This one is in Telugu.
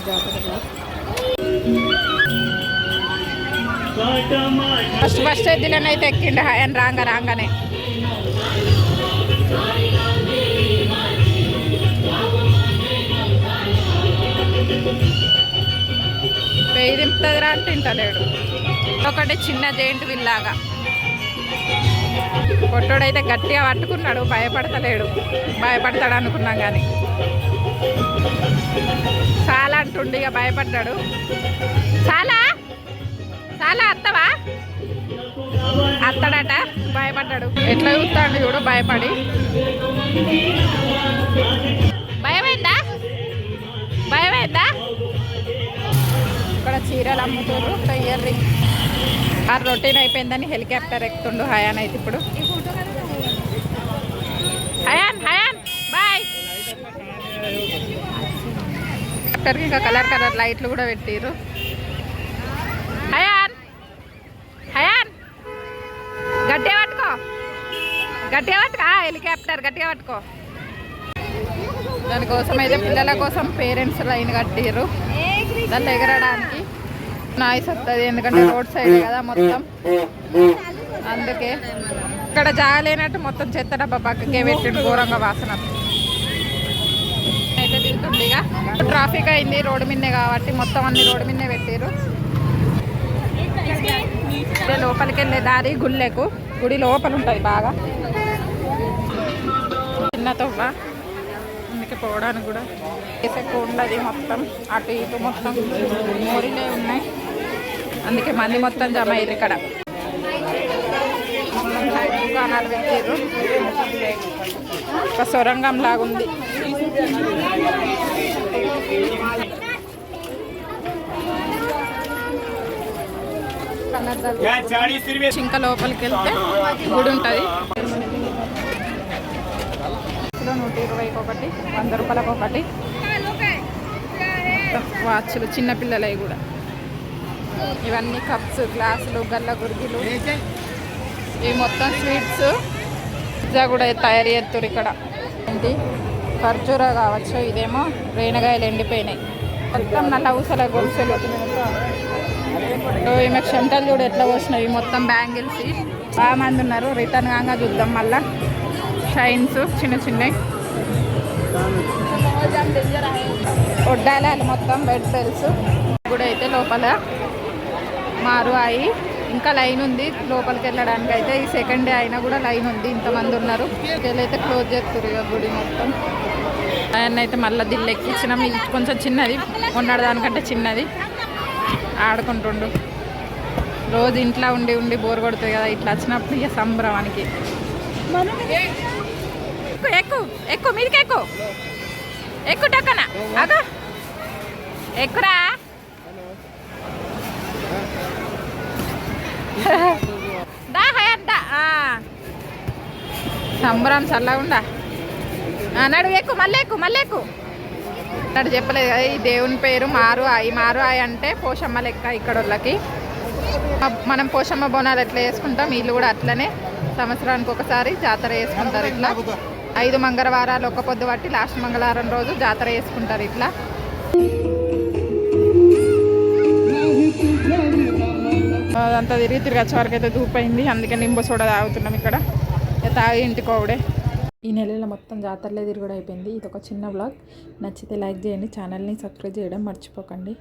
జాగ్రత్త జాగ్రత్తగా ఫస్ట్ ఫస్ట్ ఎద్దులను అయితే ఎక్కిండు ఆయన రాంగ రాగానే. పెయి దింపుతుందిరా అంటే తింటలేడు ఒకటి చిన్న జైంట్ విల్లాగా పొట్టోడైతే గట్టిగా పట్టుకున్నాడు భయపడతలేడు. భయపడతాడు అనుకున్నాం కానీ చాలా అంటుండు ఇక భయపడ్డాడు. చాలా చాలా అత్తవా? అత్తడట భయపడ్డాడు. ఎట్లా చూస్తాడు చూడు భయపడి. భయమైందా? భయమైందా? ఇక్కడ చీరలు అమ్ముతారు ఇయర్ రింగ్ ఆ రొటీన్ అయిపోయిందని హెలికాప్టర్ ఎక్కుతుండు హయాన్ అయితే ఇప్పుడు హయాన్ హయాన్ బాయ్ హెలికాప్టర్కి ఇంకా కలర్ కలర్ లైట్లు కూడా పెట్టిర్రు. హయాన్! హయాన్! గట్టిగా పట్టుకో. గట్టిగా పట్టుకో. హెలికాప్టర్ గట్టిగా పట్టుకో. దానికోసం అయితే పిల్లల కోసం పేరెంట్స్ లైన్ కట్టారు దాన్ని ఎగరడానికి నాయిస్ వస్తుంది ఎందుకంటే రోడ్ సైడ్ కదా మొత్తం. అందుకే ఇక్కడ జాగలేనట్టు మొత్తం చెత్త డబ్బా పక్కకే పెట్టిండు ఘోరంగా వాసన. ట్రాఫిక్ అయింది రోడ్డు మీదే కాబట్టి మొత్తం అన్ని రోడ్డు మీదే పెట్టారు లోపలికి వెళ్ళే దారి గుళ్ళెకు. గుడి లోపల ఉంటుంది బాగా. చిన్న తవ్వ. అందుకే పోవడానికి కూడా ప్లేస్ ఎక్కువ ఉండదు మొత్తం. అటు ఇటు మొత్తం మోరీలే ఉన్నాయి. అందుకే మంది మొత్తం జమ అయ్యారు ఇక్కడ. దుకాణాలు పెట్టారు ఒక సొరంగం లాగుంది. ఇంకా లోపలికి వెళ్తే గుడి ఉంటుంది. నూట ఇరవైకి ఒకటి వంద రూపాయలకు ఒకటి వాచ్లు చిన్నపిల్లలవి కూడా. ఇవన్నీ కప్స్ గ్లాసులు గల్ల గురిగిలు. ఇవి మొత్తం స్వీట్స్. పిజ్జా కూడా తయారు చేస్తారు ఇక్కడ. ఏంటి? ఖర్జూరా కావచ్చు ఇదేమో రేణగాయలు ఎండిపోయినాయి. మొత్తం నల్ల ఊసల గొలుసులు. ఈమె చెంటలు చూడు ఎట్లా పోసినాయి. మొత్తం బ్యాంగిల్స్ బాగా మంది ఉన్నారు. రిటర్న్ కాగా చూద్దాం మళ్ళా. షైన్స్ చిన్న చిన్నవి వడ్డాలాలు మొత్తం బెడ్ సెల్స్ కూడా అయితే లోపల మారు అయి ఇంకా లైన్ ఉంది. లోపలికి వెళ్ళడానికి అయితే ఈ సెకండ్ డే అయినా కూడా లైన్ ఉంది. ఇంతమంది ఉన్నారు. అయితే క్లోజ్ చేస్తారు ఇక గుడి మొత్తం. ఆయన అయితే మళ్ళీ దిల్లు ఇది కొంచెం చిన్నది. ఉన్నాడు దానికంటే చిన్నది. ఆడుకుంటుండు. రోజు ఇంట్లో ఉండి ఉండి బోర్ కొడుతుంది కదా ఇట్లా వచ్చినప్పుడు ఇక సంభ్రమానికి ఎక్కు ఎక్కు ఎక్కు మీదికి ఎక్కు. ఎక్కు టక్కన. ఎక్కురా. దా. సంబరం చల్లగా ఉండా ఆ, నడు ఎక్కు మళ్ళీ ఎక్కు మళ్ళీ ఎక్కు. నడు చెప్పలేదు కదా ఈ దేవుని పేరు మారు ఆయి మారు ఆయి అంటే పోషమ్మ లెక్క ఇక్కడ వాళ్ళకి మనం పోషమ్మ బోనాలు ఎట్లా చేసుకుంటాం? వీళ్ళు కూడా అట్లనే సంవత్సరానికి ఒకసారి జాతర చేసుకుంటారు ఇట్లా. ఐదు మంగళవారాలు ఒక పొద్దు పట్టి లాస్ట్ మంగళవారం రోజు జాతర చేసుకుంటారు ఇట్లా. అదంతా తిరిగి తిరిగి వచ్చే వరకు అయితే ధూపైంది. అందుకే నింబు సోడా తాగుతున్నాం ఇక్కడ. తాగి ఇంటికోవడే ఈ నెలలో మొత్తం జాతరలే తిరుగుడు అయిపోయింది. ఇది ఒక చిన్న బ్లాగ్. నచ్చితే లైక్ చేయండి. ఛానల్ని సబ్స్క్రైబ్ చేయడం మర్చిపోకండి.